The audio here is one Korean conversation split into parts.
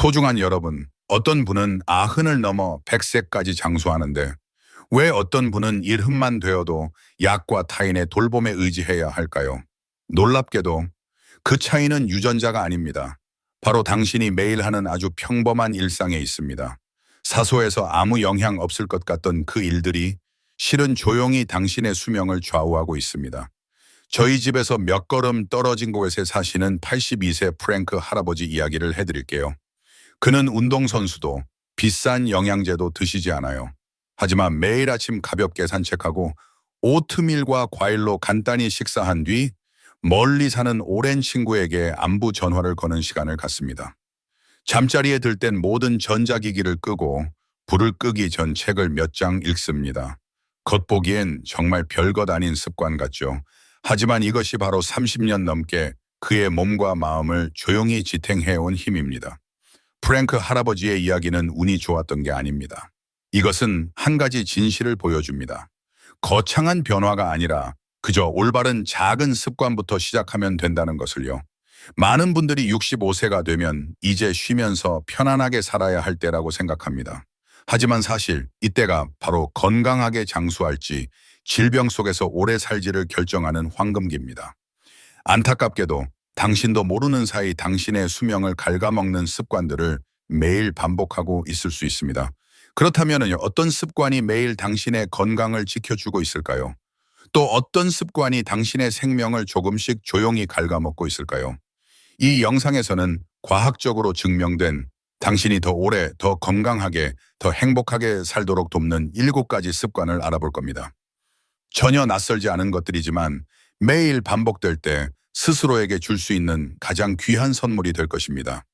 소중한 여러분, 어떤 분은 아흔을 넘어 백세까지 장수하는데 왜 어떤 분은 일흔만 되어도 약과 타인의 돌봄에 의지해야 할까요? 놀랍게도 그 차이는 유전자가 아닙니다. 바로 당신이 매일 하는 아주 평범한 일상에 있습니다. 사소해서 아무 영향 없을 것 같던 그 일들이 실은 조용히 당신의 수명을 좌우하고 있습니다. 저희 집에서 몇 걸음 떨어진 곳에 사시는 82세 프랭크 할아버지 이야기를 해드릴게요. 그는 운동선수도 비싼 영양제도 드시지 않아요. 하지만 매일 아침 가볍게 산책하고 오트밀과 과일로 간단히 식사한 뒤 멀리 사는 오랜 친구에게 안부 전화를 거는 시간을 갖습니다. 잠자리에 들 땐 모든 전자기기를 끄고 불을 끄기 전 책을 몇 장 읽습니다. 겉보기엔 정말 별것 아닌 습관 같죠. 하지만 이것이 바로 30년 넘게 그의 몸과 마음을 조용히 지탱해온 힘입니다. 프랭크 할아버지의 이야기는 운이 좋았던 게 아닙니다. 이것은 한 가지 진실을 보여줍니다. 거창한 변화가 아니라 그저 올바른 작은 습관부터 시작하면 된다는 것을요. 많은 분들이 65세가 되면 이제 쉬면서 편안하게 살아야 할 때라고 생각합니다. 하지만 사실 이때가 바로 건강하게 장수할지 질병 속에서 오래 살지를 결정하는 황금기입니다. 안타깝게도 당신도 모르는 사이 당신의 수명을 갉아먹는 습관들을 매일 반복하고 있을 수 있습니다. 그렇다면 어떤 습관이 매일 당신의 건강을 지켜주고 있을까요? 또 어떤 습관이 당신의 생명을 조금씩 조용히 갉아먹고 있을까요? 이 영상에서는 과학적으로 증명된 당신이 더 오래, 더 건강하게, 더 행복하게 살도록 돕는 일곱 가지 습관을 알아볼 겁니다. 전혀 낯설지 않은 것들이지만 매일 반복될 때 스스로에게 줄 수 있는 가장 귀한 선물이 될 것입니다.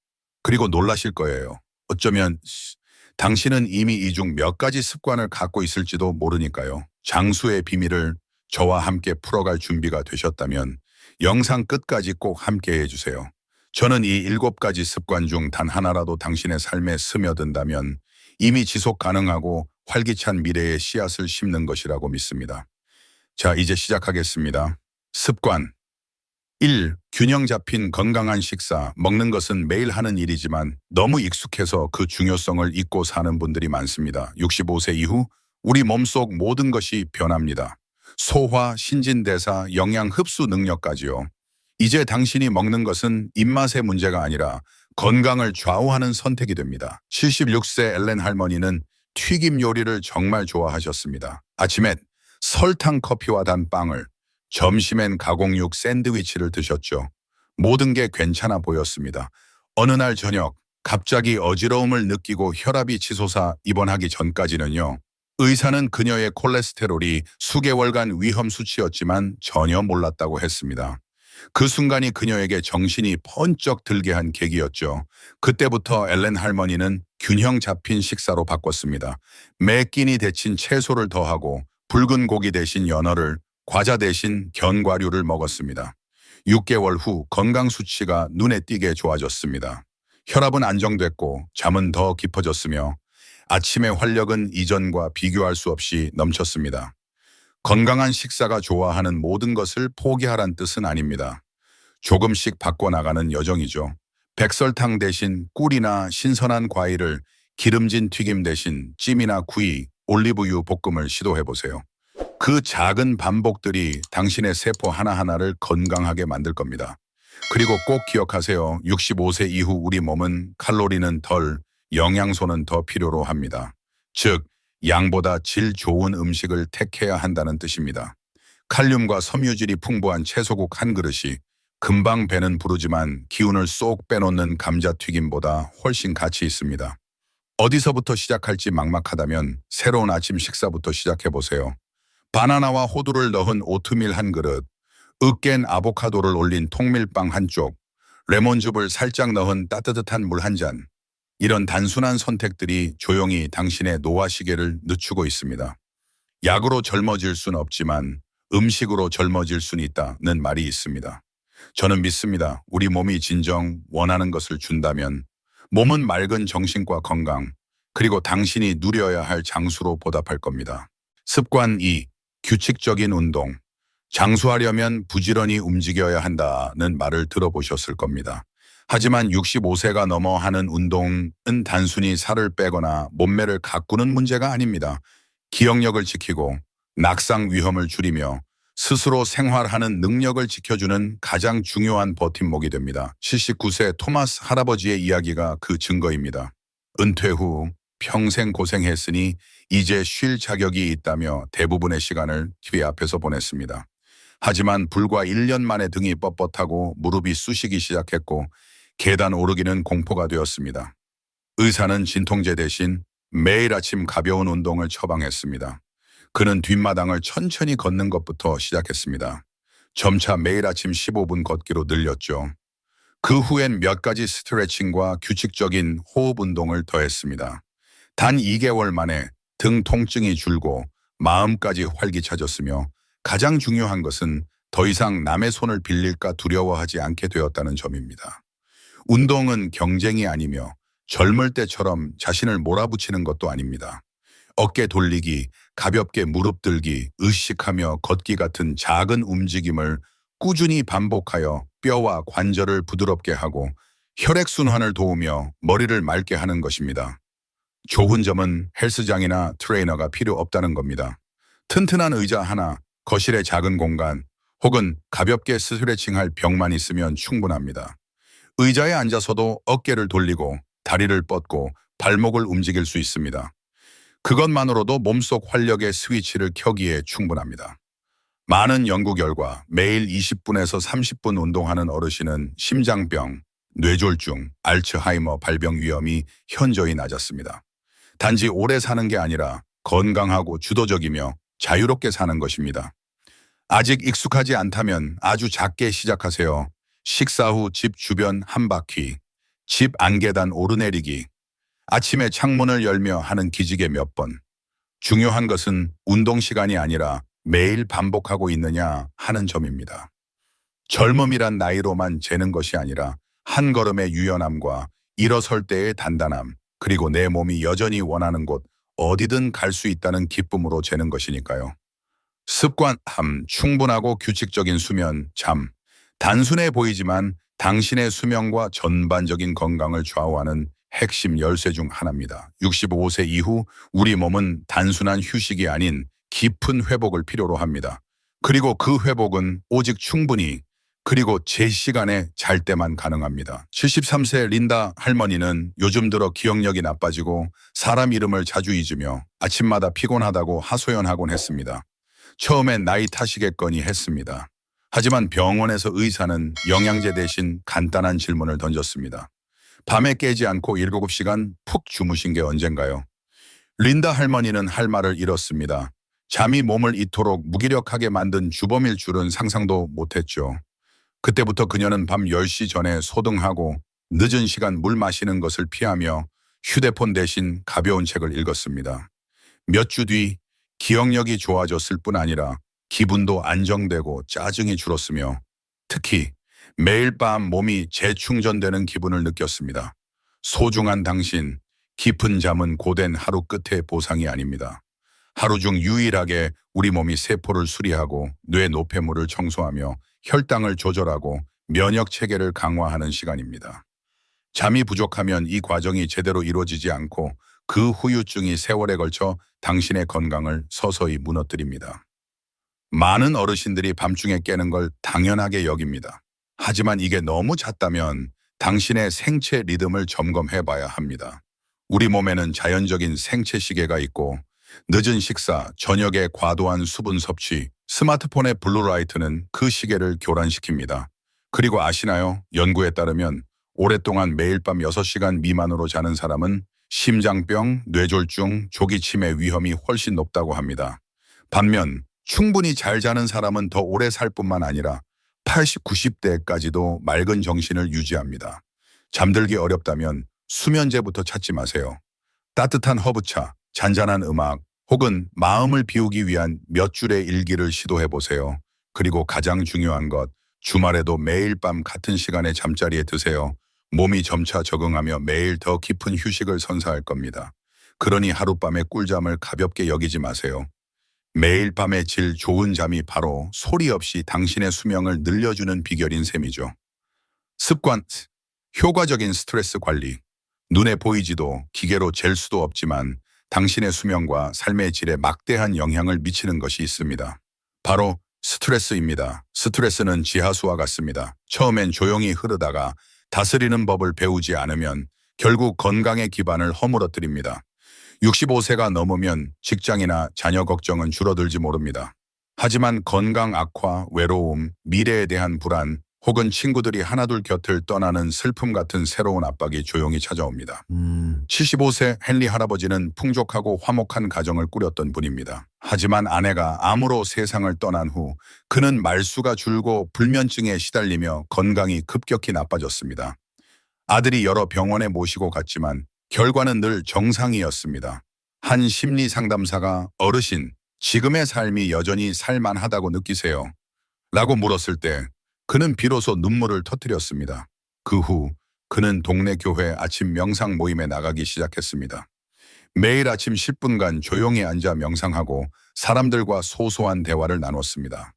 그리고 놀라실 거예요. 어쩌면 씨, 당신은 이미 이 중 몇 가지 습관을 갖고 있을지도 모르니까요. 장수의 비밀을 저와 함께 풀어갈 준비가 되셨다면 영상 끝까지 꼭 함께 해주세요. 저는 이 일곱 가지 습관 중 단 하나라도 당신의 삶에 스며든다면 이미 지속 가능하고 활기찬 미래의 씨앗을 심는 것이라고 믿습니다. 자, 이제 시작하겠습니다. 습관 1. 균형 잡힌 건강한 식사. 먹는 것은 매일 하는 일이지만 너무 익숙해서 그 중요성을 잊고 사는 분들이 많습니다. 65세 이후 우리 몸속 모든 것이 변합니다. 소화, 신진대사, 영양 흡수 능력까지요. 이제 당신이 먹는 것은 입맛의 문제가 아니라 건강을 좌우하는 선택이 됩니다. 76세 엘렌 할머니는 튀김 요리를 정말 좋아하셨습니다. 아침엔 설탕 커피와 단 빵을, 점심엔 가공육 샌드위치를 드셨죠. 모든 게 괜찮아 보였습니다. 어느 날 저녁 갑자기 어지러움을 느끼고 혈압이 치솟아 입원하기 전까지는요. 의사는 그녀의 콜레스테롤이 수개월간 위험 수치였지만 전혀 몰랐다고 했습니다. 그 순간이 그녀에게 정신이 번쩍 들게 한 계기였죠. 그때부터 엘렌 할머니는 균형 잡힌 식사로 바꿨습니다. 매 끼니 데친 채소를 더하고 붉은 고기 대신 연어를, 과자 대신 견과류를 먹었습니다. 6개월 후 건강 수치가 눈에 띄게 좋아졌습니다. 혈압은 안정됐고 잠은 더 깊어졌으며 아침의 활력은 이전과 비교할 수 없이 넘쳤습니다. 건강한 식사가 좋아하는 모든 것을 포기하란 뜻은 아닙니다. 조금씩 바꿔나가는 여정이죠. 백설탕 대신 꿀이나 신선한 과일을 기름진 튀김 대신 찜이나 구이, 올리브유 볶음을 시도해보세요. 그 작은 반복들이 당신의 세포 하나하나를 건강하게 만들 겁니다. 그리고 꼭 기억하세요. 65세 이후 우리 몸은 칼로리는 덜, 영양소는 더 필요로 합니다. 즉, 양보다 질 좋은 음식을 택해야 한다는 뜻입니다. 칼륨과 섬유질이 풍부한 채소국 한 그릇이 금방 배는 부르지만 기운을 쏙 빼놓는 감자튀김보다 훨씬 가치 있습니다. 어디서부터 시작할지 막막하다면 새로운 아침 식사부터 시작해보세요. 바나나와 호두를 넣은 오트밀 한 그릇, 으깬 아보카도를 올린 통밀빵 한 쪽, 레몬즙을 살짝 넣은 따뜻한 물 한 잔. 이런 단순한 선택들이 조용히 당신의 노화 시계를 늦추고 있습니다. 약으로 젊어질 순 없지만 음식으로 젊어질 순 있다는 말이 있습니다. 저는 믿습니다. 우리 몸이 진정 원하는 것을 준다면 몸은 맑은 정신과 건강, 그리고 당신이 누려야 할 장수로 보답할 겁니다. 습관 2. 규칙적인 운동. 장수하려면 부지런히 움직여야 한다는 말을 들어보셨을 겁니다. 하지만 65세가 넘어 하는 운동은 단순히 살을 빼거나 몸매를 가꾸는 문제가 아닙니다. 기억력을 지키고 낙상 위험을 줄이며 스스로 생활하는 능력을 지켜주는 가장 중요한 버팀목이 됩니다. 79세 토마스 할아버지의 이야기가 그 증거입니다. 은퇴 후 평생 고생했으니 이제 쉴 자격이 있다며 대부분의 시간을 TV 앞에서 보냈습니다. 하지만 불과 1년 만에 등이 뻣뻣하고 무릎이 쑤시기 시작했고 계단 오르기는 공포가 되었습니다. 의사는 진통제 대신 매일 아침 가벼운 운동을 처방했습니다. 그는 뒷마당을 천천히 걷는 것부터 시작했습니다. 점차 매일 아침 15분 걷기로 늘렸죠. 그 후엔 몇 가지 스트레칭과 규칙적인 호흡 운동을 더했습니다. 단 2개월 만에 등 통증이 줄고 마음까지 활기차졌으며 가장 중요한 것은 더 이상 남의 손을 빌릴까 두려워하지 않게 되었다는 점입니다. 운동은 경쟁이 아니며 젊을 때처럼 자신을 몰아붙이는 것도 아닙니다. 어깨 돌리기, 가볍게 무릎 들기, 의식하며 걷기 같은 작은 움직임을 꾸준히 반복하여 뼈와 관절을 부드럽게 하고 혈액순환을 도우며 머리를 맑게 하는 것입니다. 좋은 점은 헬스장이나 트레이너가 필요 없다는 겁니다. 튼튼한 의자 하나, 거실의 작은 공간, 혹은 가볍게 스트레칭할 벽만 있으면 충분합니다. 의자에 앉아서도 어깨를 돌리고 다리를 뻗고 발목을 움직일 수 있습니다. 그것만으로도 몸속 활력의 스위치를 켜기에 충분합니다. 많은 연구 결과 매일 20분에서 30분 운동하는 어르신은 심장병, 뇌졸중, 알츠하이머 발병 위험이 현저히 낮았습니다. 단지 오래 사는 게 아니라 건강하고 주도적이며 자유롭게 사는 것입니다. 아직 익숙하지 않다면 아주 작게 시작하세요. 식사 후 집 주변 한 바퀴, 집 안계단 오르내리기, 아침에 창문을 열며 하는 기지개 몇 번. 중요한 것은 운동 시간이 아니라 매일 반복하고 있느냐 하는 점입니다. 젊음이란 나이로만 재는 것이 아니라 한 걸음의 유연함과 일어설 때의 단단함, 그리고 내 몸이 여전히 원하는 곳 어디든 갈 수 있다는 기쁨으로 재는 것이니까요. 습관함, 충분하고 규칙적인 수면, 잠. 단순해 보이지만 당신의 수면과 전반적인 건강을 좌우하는 핵심 열쇠 중 하나입니다. 65세 이후 우리 몸은 단순한 휴식이 아닌 깊은 회복을 필요로 합니다. 그리고 그 회복은 오직 충분히 그리고 제 시간에 잘 때만 가능합니다. 73세 린다 할머니는 요즘 들어 기억력이 나빠지고 사람 이름을 자주 잊으며 아침마다 피곤하다고 하소연하곤 했습니다. 처음엔 나이 탓이겠거니 했습니다. 하지만 병원에서 의사는 영양제 대신 간단한 질문을 던졌습니다. 밤에 깨지 않고 7시간 푹 주무신 게 언젠가요? 린다 할머니는 할 말을 잃었습니다. 잠이 몸을 이토록 무기력하게 만든 주범일 줄은 상상도 못했죠. 그때부터 그녀는 밤 10시 전에 소등하고 늦은 시간 물 마시는 것을 피하며 휴대폰 대신 가벼운 책을 읽었습니다. 몇 주 뒤 기억력이 좋아졌을 뿐 아니라 기분도 안정되고 짜증이 줄었으며 특히 매일 밤 몸이 재충전되는 기분을 느꼈습니다. 소중한 당신, 깊은 잠은 고된 하루 끝의 보상이 아닙니다. 하루 중 유일하게 우리 몸이 세포를 수리하고 뇌 노폐물을 청소하며 혈당을 조절하고 면역 체계를 강화하는 시간입니다. 잠이 부족하면 이 과정이 제대로 이루어지지 않고 그 후유증이 세월에 걸쳐 당신의 건강을 서서히 무너뜨립니다. 많은 어르신들이 밤중에 깨는 걸 당연하게 여깁니다. 하지만 이게 너무 잦다면 당신의 생체 리듬을 점검해 봐야 합니다. 우리 몸에는 자연적인 생체 시계가 있고 늦은 식사, 저녁에 과도한 수분 섭취, 스마트폰의 블루라이트는 그 시계를 교란시킵니다. 그리고 아시나요? 연구에 따르면 오랫동안 매일 밤 6시간 미만으로 자는 사람은 심장병, 뇌졸중, 조기 치매 위험이 훨씬 높다고 합니다. 반면 충분히 잘 자는 사람은 더 오래 살 뿐만 아니라 80, 90대까지도 맑은 정신을 유지합니다. 잠들기 어렵다면 수면제부터 찾지 마세요. 따뜻한 허브차, 잔잔한 음악, 혹은 마음을 비우기 위한 몇 줄의 일기를 시도해 보세요. 그리고 가장 중요한 것, 주말에도 매일 밤 같은 시간에 잠자리에 드세요. 몸이 점차 적응하며 매일 더 깊은 휴식을 선사할 겁니다. 그러니 하룻밤에 꿀잠을 가볍게 여기지 마세요. 매일 밤의 질 좋은 잠이 바로 소리 없이 당신의 수명을 늘려주는 비결인 셈이죠. 습관, 효과적인 스트레스 관리. 눈에 보이지도 기계로 잴 수도 없지만 당신의 수명과 삶의 질에 막대한 영향을 미치는 것이 있습니다. 바로 스트레스입니다. 스트레스는 지하수와 같습니다. 처음엔 조용히 흐르다가 다스리는 법을 배우지 않으면 결국 건강의 기반을 허물어뜨립니다. 65세가 넘으면 직장이나 자녀 걱정은 줄어들지 모릅니다. 하지만 건강 악화, 외로움, 미래에 대한 불안, 혹은 친구들이 하나둘 곁을 떠나는 슬픔 같은 새로운 압박이 조용히 찾아옵니다. 음, 75세 헨리 할아버지는 풍족하고 화목한 가정을 꾸렸던 분입니다. 하지만 아내가 암으로 세상을 떠난 후 그는 말수가 줄고 불면증에 시달리며 건강이 급격히 나빠졌습니다. 아들이 여러 병원에 모시고 갔지만 결과는 늘 정상이었습니다. 한 심리 상담사가 어르신, 지금의 삶이 여전히 살만하다고 느끼세요? 라고 물었을 때 그는 비로소 눈물을 터뜨렸습니다. 그 후 그는 동네 교회 아침 명상 모임에 나가기 시작했습니다. 매일 아침 10분간 조용히 앉아 명상하고 사람들과 소소한 대화를 나눴습니다.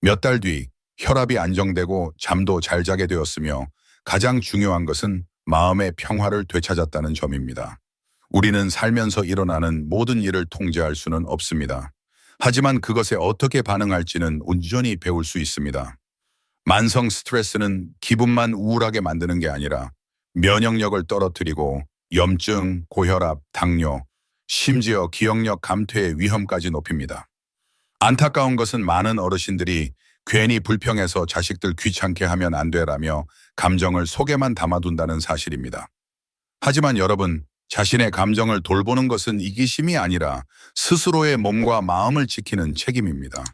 몇 달 뒤 혈압이 안정되고 잠도 잘 자게 되었으며 가장 중요한 것은 마음의 평화를 되찾았다는 점입니다. 우리는 살면서 일어나는 모든 일을 통제할 수는 없습니다. 하지만 그것에 어떻게 반응할지는 온전히 배울 수 있습니다. 만성 스트레스는 기분만 우울하게 만드는 게 아니라 면역력을 떨어뜨리고 염증, 고혈압, 당뇨, 심지어 기억력 감퇴의 위험까지 높입니다. 안타까운 것은 많은 어르신들이 괜히 불평해서 자식들 귀찮게 하면 안 되라며 감정을 속에만 담아둔다는 사실입니다. 하지만 여러분, 자신의 감정을 돌보는 것은 이기심이 아니라 스스로의 몸과 마음을 지키는 책임입니다.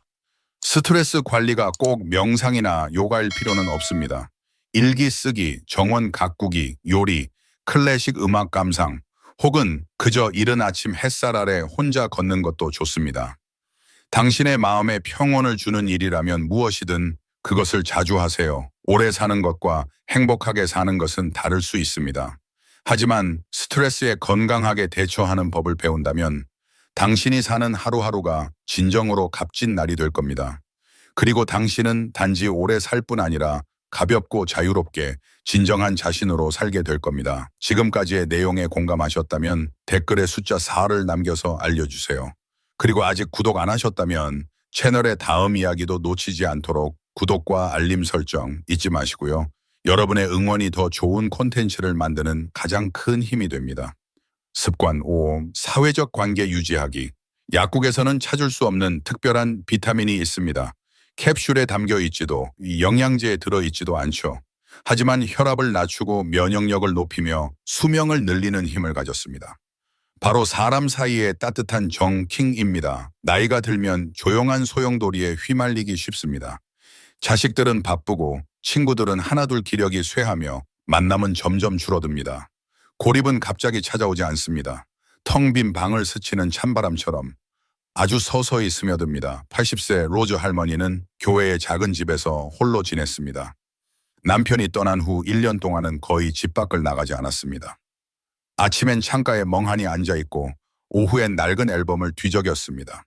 스트레스 관리가 꼭 명상이나 요가일 필요는 없습니다. 일기 쓰기, 정원 가꾸기, 요리, 클래식 음악 감상, 혹은 그저 이른 아침 햇살 아래 혼자 걷는 것도 좋습니다. 당신의 마음에 평온을 주는 일이라면 무엇이든 그것을 자주 하세요. 오래 사는 것과 행복하게 사는 것은 다를 수 있습니다. 하지만 스트레스에 건강하게 대처하는 법을 배운다면 당신이 사는 하루하루가 진정으로 값진 날이 될 겁니다. 그리고 당신은 단지 오래 살 뿐 아니라 가볍고 자유롭게 진정한 자신으로 살게 될 겁니다. 지금까지의 내용에 공감하셨다면 댓글에 숫자 4를 남겨서 알려주세요. 그리고 아직 구독 안 하셨다면 채널의 다음 이야기도 놓치지 않도록 구독과 알림 설정 잊지 마시고요. 여러분의 응원이 더 좋은 콘텐츠를 만드는 가장 큰 힘이 됩니다. 습관 5. 사회적 관계 유지하기. 약국에서는 찾을 수 없는 특별한 비타민이 있습니다. 캡슐에 담겨 있지도 영양제에 들어 있지도 않죠. 하지만 혈압을 낮추고 면역력을 높이며 수명을 늘리는 힘을 가졌습니다. 바로 사람 사이의 따뜻한 정킹입니다. 나이가 들면 조용한 소용돌이에 휘말리기 쉽습니다. 자식들은 바쁘고 친구들은 하나둘 기력이 쇠하며 만남은 점점 줄어듭니다. 고립은 갑자기 찾아오지 않습니다. 텅 빈 방을 스치는 찬바람처럼 아주 서서히 스며듭니다. 80세 로즈 할머니는 교회의 작은 집에서 홀로 지냈습니다. 남편이 떠난 후 1년 동안은 거의 집 밖을 나가지 않았습니다. 아침엔 창가에 멍하니 앉아있고 오후엔 낡은 앨범을 뒤적였습니다.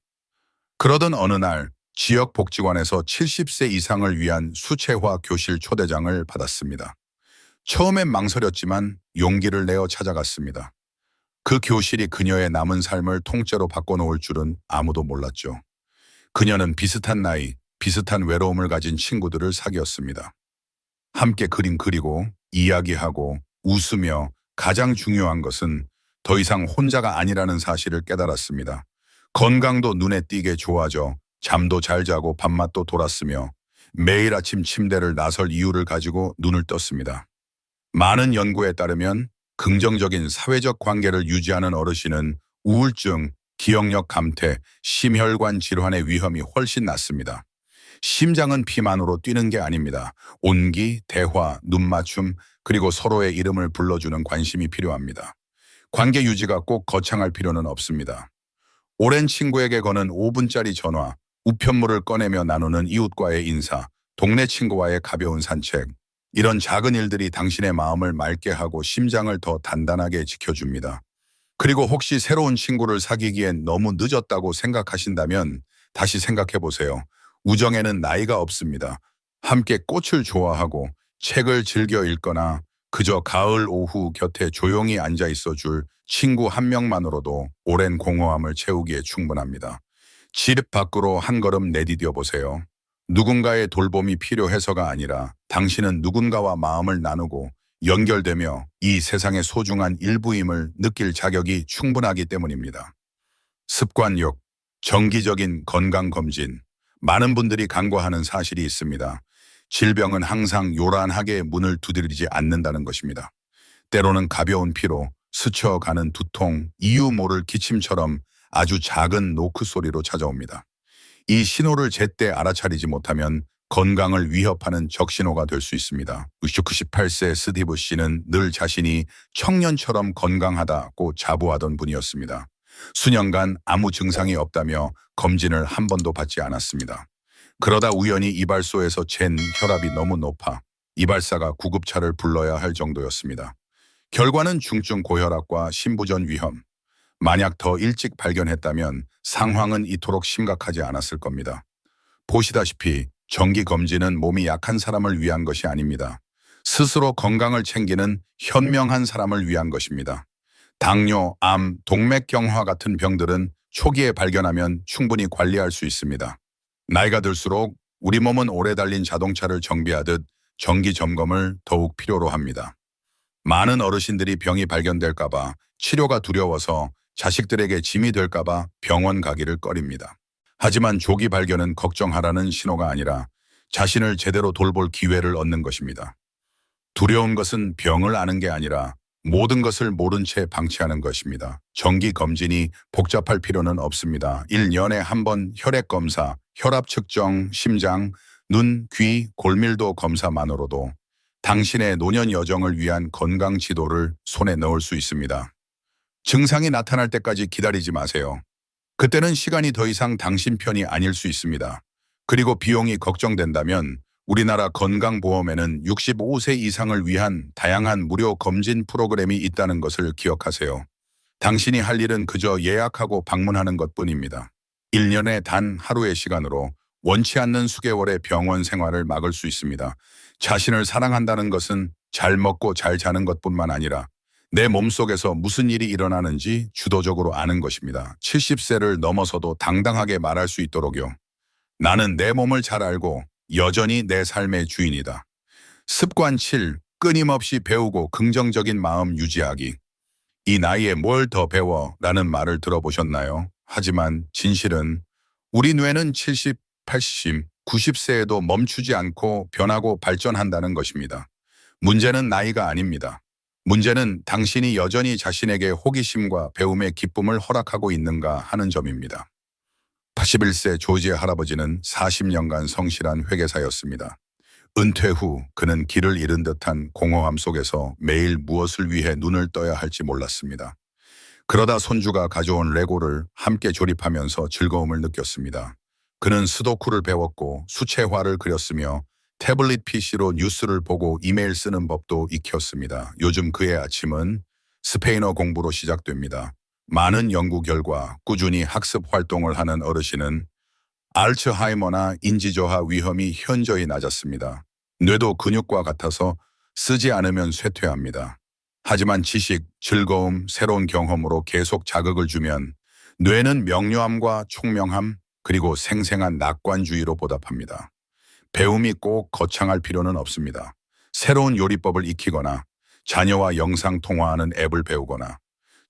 그러던 어느 날 지역 복지관에서 70세 이상을 위한 수채화 교실 초대장을 받았습니다. 처음엔 망설였지만 용기를 내어 찾아갔습니다. 그 교실이 그녀의 남은 삶을 통째로 바꿔놓을 줄은 아무도 몰랐죠. 그녀는 비슷한 나이, 비슷한 외로움을 가진 친구들을 사귀었습니다. 함께 그림 그리고 이야기하고 웃으며 가장 중요한 것은 더 이상 혼자가 아니라는 사실을 깨달았습니다. 건강도 눈에 띄게 좋아져 잠도 잘 자고 밥맛도 돌았으며 매일 아침 침대를 나설 이유를 가지고 눈을 떴습니다. 많은 연구에 따르면 긍정적인 사회적 관계를 유지하는 어르신은 우울증, 기억력 감퇴, 심혈관 질환의 위험이 훨씬 낮습니다. 심장은 피만으로 뛰는 게 아닙니다. 온기, 대화, 눈맞춤, 그리고 서로의 이름을 불러주는 관심이 필요합니다. 관계 유지가 꼭 거창할 필요는 없습니다. 오랜 친구에게 거는 5분짜리 전화, 우편물을 꺼내며 나누는 이웃과의 인사, 동네 친구와의 가벼운 산책, 이런 작은 일들이 당신의 마음을 맑게 하고 심장을 더 단단하게 지켜줍니다. 그리고 혹시 새로운 친구를 사귀기엔 너무 늦었다고 생각하신다면 다시 생각해 보세요. 우정에는 나이가 없습니다. 함께 꽃을 좋아하고 책을 즐겨 읽거나 그저 가을 오후 곁에 조용히 앉아 있어 줄 친구 한 명만으로도 오랜 공허함을 채우기에 충분합니다. 집 밖으로 한 걸음 내디뎌 보세요. 누군가의 돌봄이 필요해서가 아니라 당신은 누군가와 마음을 나누고 연결되며 이 세상의 소중한 일부임을 느낄 자격이 충분하기 때문입니다. 습관욕, 정기적인 건강검진, 많은 분들이 간과하는 사실이 있습니다. 질병은 항상 요란하게 문을 두드리지 않는다는 것입니다. 때로는 가벼운 피로, 스쳐가는 두통, 이유 모를 기침처럼 아주 작은 노크 소리로 찾아옵니다. 이 신호를 제때 알아차리지 못하면 건강을 위협하는 적신호가 될 수 있습니다. 98세 스티브 씨는 늘 자신이 청년처럼 건강하다고 자부하던 분이었습니다. 수년간 아무 증상이 없다며 검진을 한 번도 받지 않았습니다. 그러다 우연히 이발소에서 잰 혈압이 너무 높아 이발사가 구급차를 불러야 할 정도였습니다. 결과는 중증 고혈압과 심부전 위험. 만약 더 일찍 발견했다면 상황은 이토록 심각하지 않았을 겁니다. 보시다시피 정기 검진은 몸이 약한 사람을 위한 것이 아닙니다. 스스로 건강을 챙기는 현명한 사람을 위한 것입니다. 당뇨, 암, 동맥경화 같은 병들은 초기에 발견하면 충분히 관리할 수 있습니다. 나이가 들수록 우리 몸은 오래 달린 자동차를 정비하듯 정기 점검을 더욱 필요로 합니다. 많은 어르신들이 병이 발견될까봐 치료가 두려워서 자식들에게 짐이 될까봐 병원 가기를 꺼립니다. 하지만 조기 발견은 걱정하라는 신호가 아니라 자신을 제대로 돌볼 기회를 얻는 것입니다. 두려운 것은 병을 아는 게 아니라 모든 것을 모른 채 방치하는 것입니다. 정기 검진이 복잡할 필요는 없습니다. 1년에 한 번 혈액 검사, 혈압 측정, 심장, 눈, 귀, 골밀도 검사만으로도 당신의 노년 여정을 위한 건강 지도를 손에 넣을 수 있습니다. 증상이 나타날 때까지 기다리지 마세요. 그때는 시간이 더 이상 당신 편이 아닐 수 있습니다. 그리고 비용이 걱정된다면 우리나라 건강보험에는 65세 이상을 위한 다양한 무료 검진 프로그램이 있다는 것을 기억하세요. 당신이 할 일은 그저 예약하고 방문하는 것 뿐입니다. 1년에 단 하루의 시간으로 원치 않는 수개월의 병원 생활을 막을 수 있습니다. 자신을 사랑한다는 것은 잘 먹고 잘 자는 것뿐만 아니라 내 몸속에서 무슨 일이 일어나는지 주도적으로 아는 것입니다. 70세를 넘어서도 당당하게 말할 수 있도록요. 나는 내 몸을 잘 알고 여전히 내 삶의 주인이다. 습관 7. 끊임없이 배우고 긍정적인 마음 유지하기. 이 나이에 뭘 더 배워? 라는 말을 들어보셨나요? 하지만 진실은 우리 뇌는 70, 80, 90세에도 멈추지 않고 변하고 발전한다는 것입니다. 문제는 나이가 아닙니다. 문제는 당신이 여전히 자신에게 호기심과 배움의 기쁨을 허락하고 있는가 하는 점입니다. 81세 조지의 할아버지는 40년간 성실한 회계사였습니다. 은퇴 후 그는 길을 잃은 듯한 공허함 속에서 매일 무엇을 위해 눈을 떠야 할지 몰랐습니다. 그러다 손주가 가져온 레고를 함께 조립하면서 즐거움을 느꼈습니다. 그는 스도쿠를 배웠고 수채화를 그렸으며 태블릿 PC로 뉴스를 보고 이메일 쓰는 법도 익혔습니다. 요즘 그의 아침은 스페인어 공부로 시작됩니다. 많은 연구 결과 꾸준히 학습 활동을 하는 어르신은 알츠하이머나 인지저하 위험이 현저히 낮았습니다. 뇌도 근육과 같아서 쓰지 않으면 쇠퇴합니다. 하지만 지식, 즐거움, 새로운 경험으로 계속 자극을 주면 뇌는 명료함과 총명함 그리고 생생한 낙관주의로 보답합니다. 배움이 꼭 거창할 필요는 없습니다. 새로운 요리법을 익히거나 자녀와 영상 통화하는 앱을 배우거나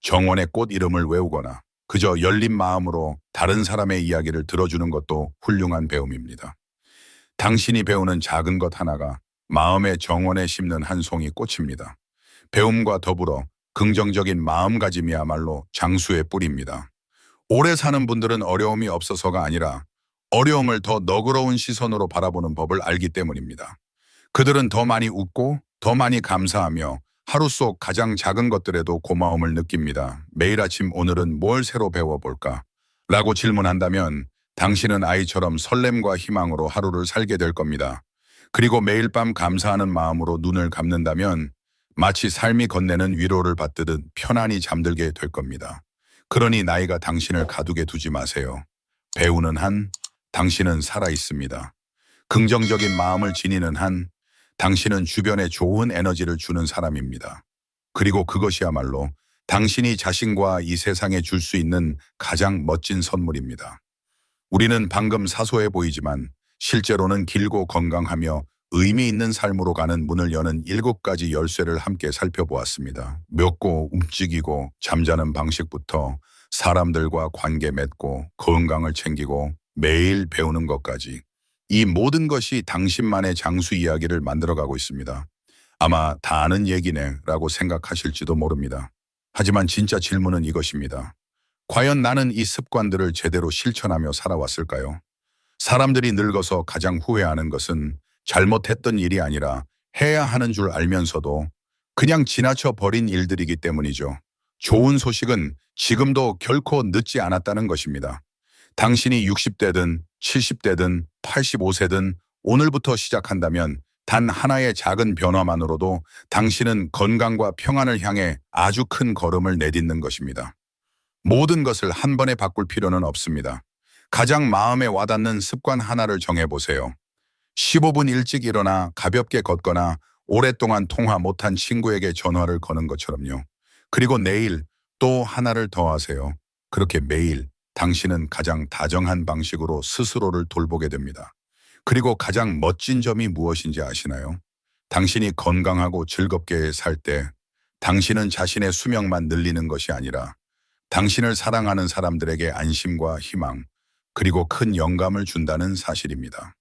정원의 꽃 이름을 외우거나 그저 열린 마음으로 다른 사람의 이야기를 들어주는 것도 훌륭한 배움입니다. 당신이 배우는 작은 것 하나가 마음의 정원에 심는 한 송이 꽃입니다. 배움과 더불어 긍정적인 마음가짐이야말로 장수의 뿌리입니다. 오래 사는 분들은 어려움이 없어서가 아니라 어려움을 더 너그러운 시선으로 바라보는 법을 알기 때문입니다. 그들은 더 많이 웃고 더 많이 감사하며 하루 속 가장 작은 것들에도 고마움을 느낍니다. 매일 아침 오늘은 뭘 새로 배워볼까? 라고 질문한다면 당신은 아이처럼 설렘과 희망으로 하루를 살게 될 겁니다. 그리고 매일 밤 감사하는 마음으로 눈을 감는다면 마치 삶이 건네는 위로를 받듯 편안히 잠들게 될 겁니다. 그러니 나이가 당신을 가두게 두지 마세요. 배우는 한 당신은 살아 있습니다. 긍정적인 마음을 지니는 한 당신은 주변에 좋은 에너지를 주는 사람입니다. 그리고 그것이야말로 당신이 자신과 이 세상에 줄 수 있는 가장 멋진 선물입니다. 우리는 방금 사소해 보이지만 실제로는 길고 건강하며 의미 있는 삶으로 가는 문을 여는 일곱 가지 열쇠를 함께 살펴보았습니다. 멱고 움직이고 잠자는 방식부터 사람들과 관계 맺고 건강을 챙기고 매일 배우는 것까지 이 모든 것이 당신만의 장수 이야기를 만들어가고 있습니다. 아마 다 아는 얘기네 라고 생각하실지도 모릅니다. 하지만 진짜 질문은 이것입니다. 과연 나는 이 습관들을 제대로 실천하며 살아왔을까요? 사람들이 늙어서 가장 후회하는 것은 잘못했던 일이 아니라 해야 하는 줄 알면서도 그냥 지나쳐 버린 일들이기 때문이죠. 좋은 소식은 지금도 결코 늦지 않았다는 것입니다. 당신이 60대든 70대든 85세든 오늘부터 시작한다면 단 하나의 작은 변화만으로도 당신은 건강과 평안을 향해 아주 큰 걸음을 내딛는 것입니다. 모든 것을 한 번에 바꿀 필요는 없습니다. 가장 마음에 와닿는 습관 하나를 정해보세요. 15분 일찍 일어나 가볍게 걷거나 오랫동안 통화 못한 친구에게 전화를 거는 것처럼요. 그리고 내일 또 하나를 더 하세요. 그렇게 매일 당신은 가장 다정한 방식으로 스스로를 돌보게 됩니다. 그리고 가장 멋진 점이 무엇인지 아시나요? 당신이 건강하고 즐겁게 살 때 당신은 자신의 수명만 늘리는 것이 아니라 당신을 사랑하는 사람들에게 안심과 희망, 그리고 큰 영감을 준다는 사실입니다.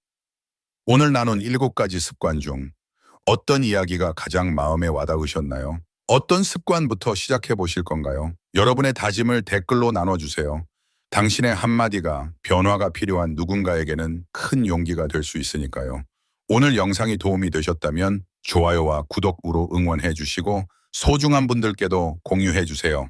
오늘 나눈 일곱 가지 습관 중 어떤 이야기가 가장 마음에 와닿으셨나요? 어떤 습관부터 시작해 보실 건가요? 여러분의 다짐을 댓글로 나눠주세요. 당신의 한마디가 변화가 필요한 누군가에게는 큰 용기가 될 수 있으니까요. 오늘 영상이 도움이 되셨다면 좋아요와 구독으로 응원해 주시고 소중한 분들께도 공유해 주세요.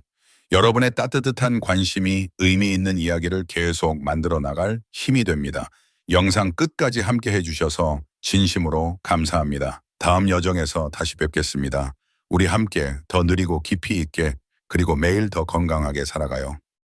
여러분의 따뜻한 관심이 의미 있는 이야기를 계속 만들어 나갈 힘이 됩니다. 영상 끝까지 함께 해주셔서 진심으로 감사합니다. 다음 여정에서 다시 뵙겠습니다. 우리 함께 더 느리고 깊이 있게 그리고 매일 더 건강하게 살아가요.